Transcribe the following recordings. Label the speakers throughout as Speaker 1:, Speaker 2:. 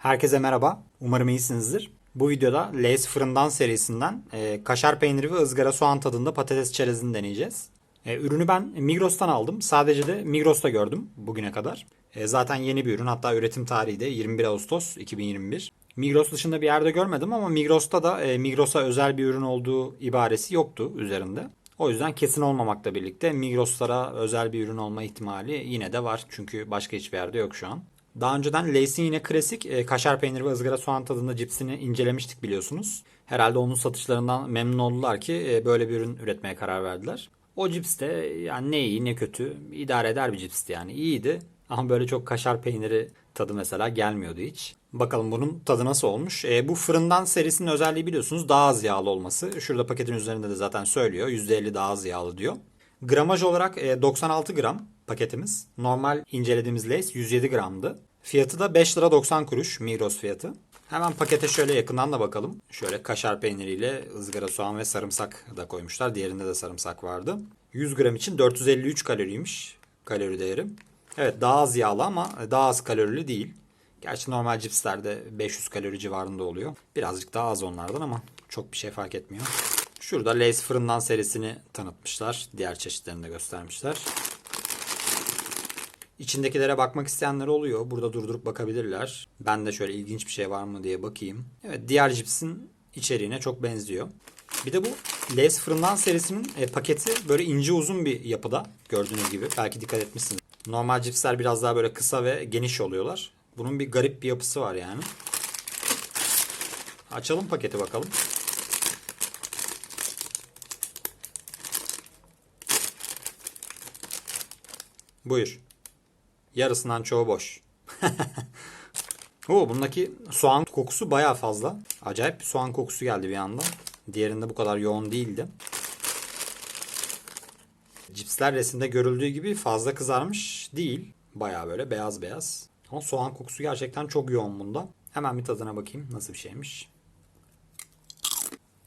Speaker 1: Herkese merhaba. Umarım iyisinizdir. Bu videoda Lay's Fırından serisinden e, kaşar peyniri ve ızgara soğan tadında patates çerezini deneyeceğiz. E, ürünü ben Migros'tan aldım. Sadece de Migros'ta gördüm bugüne kadar. E, zaten yeni bir ürün. Hatta üretim tarihi de 21 Ağustos 2021. Migros dışında bir yerde görmedim ama Migros'ta da e, Migros'a özel bir ürün olduğu ibaresi yoktu üzerinde. O yüzden kesin olmamakla birlikte Migros'lara özel bir ürün olma ihtimali yine de var. Çünkü başka hiçbir yerde yok şu an. Daha önceden Lay's'in yine klasik e, kaşar peyniri ve ızgara soğan tadında cipsini incelemiştik biliyorsunuz. Herhalde onun satışlarından memnun oldular ki e, böyle bir ürün üretmeye karar verdiler. O cips de yani ne iyi ne kötü idare eder bir cipsti yani iyiydi. Ama böyle çok kaşar peyniri tadı mesela gelmiyordu hiç. Bakalım bunun tadı nasıl olmuş. E, bu fırından serisinin özelliği biliyorsunuz daha az yağlı olması. Şurada paketin üzerinde de zaten söylüyor. %50 daha az yağlı diyor. Gramaj olarak e, 96 gram paketimiz. Normal incelediğimiz Lay's 107 gramdı. Fiyatı da 5 lira 90 kuruş Migros fiyatı. Hemen pakete şöyle yakından da bakalım. Şöyle kaşar peyniriyle ızgara soğan ve sarımsak da koymuşlar. Diğerinde de sarımsak vardı. 100 gram için 453 kaloriymiş kalori değeri. Evet daha az yağlı ama daha az kalorili değil. Gerçi normal cipslerde 500 kalori civarında oluyor. Birazcık daha az onlardan ama çok bir şey fark etmiyor. Şurada Lay's fırından serisini tanıtmışlar. Diğer çeşitlerini de göstermişler. İçindekilere bakmak isteyenler oluyor. Burada durdurup bakabilirler. Ben de şöyle ilginç bir şey var mı diye bakayım. Evet diğer cipsin içeriğine çok benziyor. Bir de bu Lay's fırından serisinin e, paketi böyle ince uzun bir yapıda gördüğünüz gibi. Belki dikkat etmişsiniz. Normal cipsler biraz daha böyle kısa ve geniş oluyorlar. Bunun bir garip bir yapısı var yani. Açalım paketi bakalım. Buyur. Yarısından çoğu boş. Oo, bundaki soğan kokusu baya fazla. Acayip bir soğan kokusu geldi bir anda. Diğerinde bu kadar yoğun değildi. Cipsler resimde görüldüğü gibi fazla kızarmış değil. Baya böyle beyaz beyaz. Ama soğan kokusu gerçekten çok yoğun bunda. Hemen bir tadına bakayım nasıl bir şeymiş.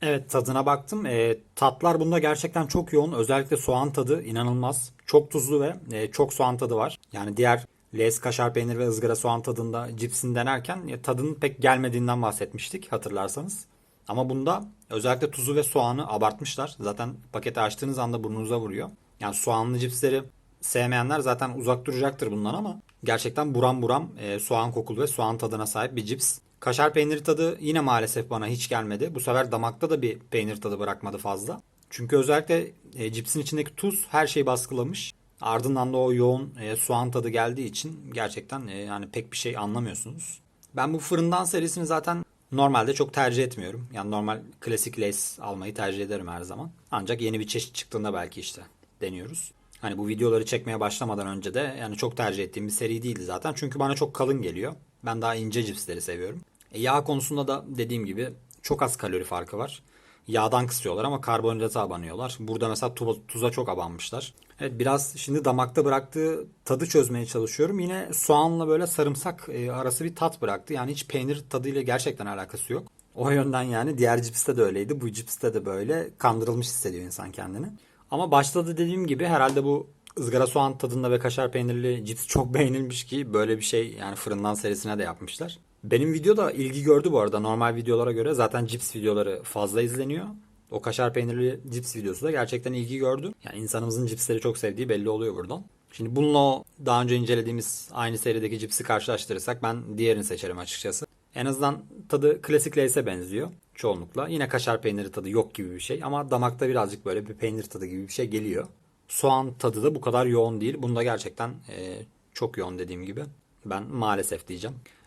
Speaker 1: Evet tadına baktım. E, tatlar bunda gerçekten çok yoğun. Özellikle soğan tadı inanılmaz. Çok tuzlu ve e, çok soğan tadı var. Yani diğer Lay's kaşar peynir ve ızgara soğan tadında cipsini denerken e, tadının pek gelmediğinden bahsetmiştik hatırlarsanız. Ama bunda özellikle tuzu ve soğanı abartmışlar. Zaten paketi açtığınız anda burnunuza vuruyor. Yani soğanlı cipsleri sevmeyenler zaten uzak duracaktır bundan ama gerçekten buram buram e, soğan kokulu ve soğan tadına sahip bir cips. Kaşar peyniri tadı yine maalesef bana hiç gelmedi. Bu sefer damakta da bir peynir tadı bırakmadı fazla. Çünkü özellikle e, cipsin içindeki tuz her şeyi baskılamış. Ardından da o yoğun e, soğan tadı geldiği için gerçekten e, yani pek bir şey anlamıyorsunuz. Ben bu fırından serisini zaten normalde çok tercih etmiyorum. Yani normal klasik Lay's almayı tercih ederim her zaman. Ancak yeni bir çeşit çıktığında belki işte deniyoruz. Hani bu videoları çekmeye başlamadan önce de yani çok tercih ettiğim bir seri değildi zaten. Çünkü bana çok kalın geliyor. Ben daha ince cipsleri seviyorum. E, yağ konusunda da dediğim gibi çok az kalori farkı var. Yağdan kısıyorlar ama karbonhidrata abanıyorlar. Burada mesela tuza, tuza çok abanmışlar. Evet biraz şimdi damakta bıraktığı tadı çözmeye çalışıyorum. Yine soğanla böyle sarımsak e, arası bir tat bıraktı. Yani hiç peynir tadıyla gerçekten alakası yok. O yönden yani diğer cipste de öyleydi. Bu cipste de böyle kandırılmış hissediyor insan kendini. Ama başta da dediğim gibi herhalde bu ızgara soğan tadında ve kaşar peynirli cips çok beğenilmiş ki böyle bir şey yani fırından serisine de yapmışlar. Benim video da ilgi gördü bu arada normal videolara göre. Zaten cips videoları fazla izleniyor. O kaşar peynirli cips videosu da gerçekten ilgi gördü. Yani insanımızın cipsleri çok sevdiği belli oluyor buradan. Şimdi bununla daha önce incelediğimiz aynı serideki cipsi karşılaştırırsak ben diğerini seçerim açıkçası. En azından tadı klasik Lay's'e benziyor çoğunlukla. Yine kaşar peyniri tadı yok gibi bir şey ama damakta birazcık böyle bir peynir tadı gibi bir şey geliyor. Soğan tadı da bu kadar yoğun değil. Bunda gerçekten e, çok yoğun dediğim gibi. Ben maalesef diyeceğim.